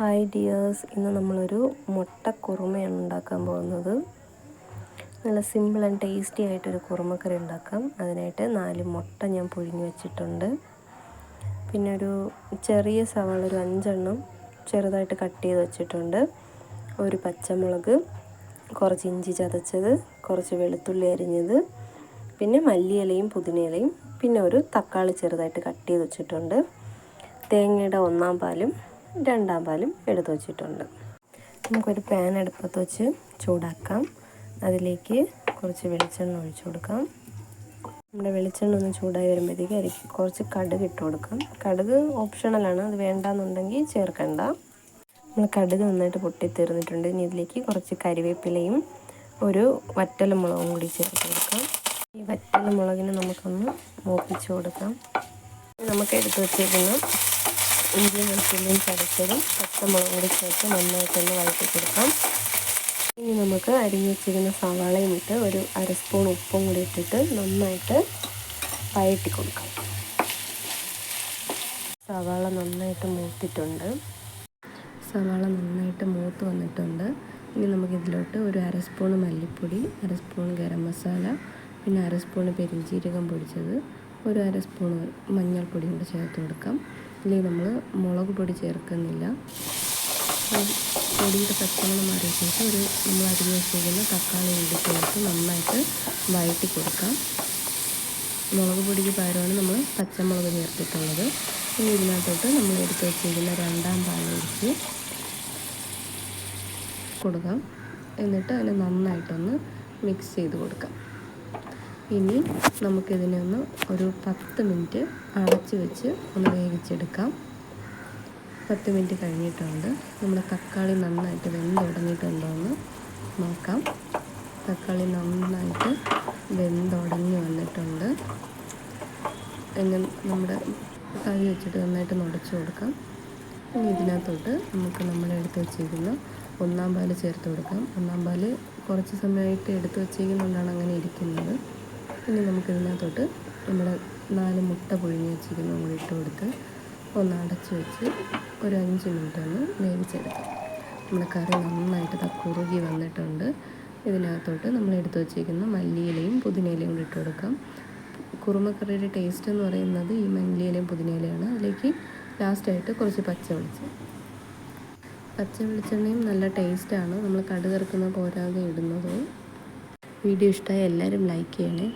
Hi dears ഇന്ന് നമ്മളൊരു മുട്ട കുറുമയാണ് ഉണ്ടാക്കാൻ പോകുന്നത്. നല്ല സിമ്പിൾ ആൻഡ് ടേസ്റ്റി ആയിട്ടൊരു കുറുമക്കറി ഉണ്ടാക്കാം. അതിനായിട്ട് നാല് മുട്ട ഞാൻ പുഴുങ്ങി വെച്ചിട്ടുണ്ട്. പിന്നെ ഒരു ചെറിയ സവാള ഒരു അഞ്ചെണ്ണം ചെറുതായിട്ട് കട്ട് ചെയ്ത് വെച്ചിട്ടുണ്ട്. ഒരു പച്ചമുളക് കുറച്ച് ഇഞ്ചി ചതച്ചത് കുറച്ച് വെളുത്തുള്ളി അരിഞ്ഞത് പിന്നെ മല്ലിയിലയും പുതിനയിലയും പിന്നെ ഒരു തക്കാളി ചെറുതായിട്ട് കട്ട് ചെയ്ത് വെച്ചിട്ടുണ്ട്. തേങ്ങയുടെ ഒന്നാം പാലും രണ്ടാം പാലും എടുത്ത് വച്ചിട്ടുണ്ട്. നമുക്കൊരു പാൻ അടുപ്പത്ത് വെച്ച് ചൂടാക്കാം. അതിലേക്ക് കുറച്ച് വെളിച്ചെണ്ണ ഒഴിച്ചു കൊടുക്കാം. നമ്മുടെ വെളിച്ചെണ്ണ ഒന്ന് ചൂടായി വരുമ്പോഴത്തേക്ക് അതിലേക്ക് കുറച്ച് കടുക് ഇട്ട് കൊടുക്കാം. കടുക് ഓപ്ഷണലാണ് അത് വേണ്ടാന്നുണ്ടെങ്കിൽ ചേർക്കണ്ട. നമ്മൾ കടുക് നന്നായിട്ട് പൊട്ടിത്തീർന്നിട്ടുണ്ട് ഇനി ഇതിലേക്ക് കുറച്ച് കരിവേപ്പിലയും ഒരു വറ്റല മുളകും കൂടി ചേർത്ത് കൊടുക്കാം. ഈ വറ്റല മുളകിനെ നമുക്കൊന്ന് മൂപ്പിച്ച് കൊടുക്കാം. നമുക്ക് എടുത്ത് വെച്ചേക്കുന്ന ഇഞ്ചിയും വെളുത്തുള്ളിയും ചതച്ചതും പച്ചമുളകും കൂടി ചേർത്ത് നന്നായിട്ടൊന്ന് വഴറ്റി കൊടുക്കാം ഇനി നമുക്ക് അരിഞ്ഞു വെച്ചിരുന്ന സവാളയും ഇട്ട് ഒരു അര സ്പൂൺ ഉപ്പും കൂടി ഇട്ടിട്ട് നന്നായിട്ട് വഴറ്റി കൊടുക്കാം സവാള നന്നായിട്ട് മൂത്തിട്ടുണ്ട്. സവാള നന്നായിട്ട് മൂത്ത് വന്നിട്ടുണ്ട്. ഇനി നമുക്കിതിലോട്ട് ഒരു അര സ്പൂൺ മല്ലിപ്പൊടി അര സ്പൂൺ ഗരം മസാല പിന്നെ അര സ്പൂൺ പെരിഞ്ചീരകം പൊടിച്ചത് ഒരു അര സ്പൂൺ മഞ്ഞൾപ്പൊടി കൂടി ചേർത്ത് കൊടുക്കാം. അല്ലെങ്കിൽ നമ്മൾ മുളക് പൊടി ചേർക്കുന്നില്ല. പൊടിയുടെ പച്ചമണം മാറിയ ശേഷം ഒരു നമ്മൾ അരിഞ്ഞ് വെച്ചിരിക്കുന്ന തക്കാളി ഇട്ട് ചേർത്ത് നന്നായിട്ട് വഴറ്റി കൊടുക്കാം. മുളക് പൊടിക്ക് പകരമാണ് നമ്മൾ പച്ചമുളക് ചേർത്തിട്ടുള്ളത്. ഇനി ഇതിനകത്തോട്ട് നമ്മൾ എടുത്ത് വെച്ചിരിക്കുന്ന രണ്ടാം പാലൊഴിച്ച് കൊടുക്കാം. എന്നിട്ട് അതിനെ നന്നായിട്ടൊന്ന് മിക്സ് ചെയ്ത് കൊടുക്കാം. ഇനി നമുക്കിതിനെ ഒന്ന് ഒരു പത്ത് മിനിറ്റ് അടച്ച് വെച്ച് ഒന്ന് വേവിച്ചെടുക്കാം. പത്ത് മിനിറ്റ് കഴിഞ്ഞിട്ടുണ്ട്. നമ്മുടെ തക്കാളി നന്നായിട്ട് വെന്ത് ഉടഞ്ഞിട്ടുണ്ടോ എന്ന് നോക്കാം. തക്കാളി നന്നായിട്ട് വെന്തുടങ്ങി വന്നിട്ടുണ്ട്. എങ്ങനെ നമ്മുടെ കൈ വെച്ചിട്ട് നന്നായിട്ട് നുടച്ചു കൊടുക്കാം. ഇനി ഇതിനകത്തോട്ട് നമുക്ക് നമ്മൾ എടുത്ത് വെച്ചിരിക്കുന്ന ഒന്നാം പാൽ ചേർത്ത് കൊടുക്കാം. ഒന്നാം പാൽ കുറച്ച് സമയമായിട്ട് എടുത്ത് വെച്ചിരിക്കുന്നതുകൊണ്ടാണ് അങ്ങനെ ഇരിക്കുന്നത്. ഇനി നമുക്കിതിനകത്തോട്ട് നമ്മുടെ നാല് മുട്ട പുഴുങ്ങി വെച്ചിരിക്കുന്ന നമ്മൾ ഇട്ട് കൊടുത്ത് ഒന്ന് അടച്ച് വെച്ച് ഒരു അഞ്ച് മിനിറ്റ് ഒന്ന് വേവിച്ചെടുക്കാം. നമ്മുടെ കറി നന്നായിട്ട് കുറുകി വന്നിട്ടുണ്ട്. ഇതിനകത്തോട്ട് നമ്മൾ എടുത്തു വെച്ചിരിക്കുന്ന മല്ലിയിലയും പുതിനയിലയും കൂടി ഇട്ട് കൊടുക്കാം. കുറുമക്കറിയുടെ ടേസ്റ്റ് എന്ന് പറയുന്നത് ഈ മല്ലിയിലയും പുതിനയിലയാണ്. അതിലേക്ക് ലാസ്റ്റായിട്ട് കുറച്ച് പച്ച വെളിച്ചം പച്ച വെളിച്ചെണ്ണയും നല്ല ടേസ്റ്റാണ് നമ്മൾ കടുക് പോരാതെ ഇടുന്നത്. വീഡിയോ ഇഷ്ടമായി എല്ലാവരും ലൈക്ക് ചെയ്യണേ.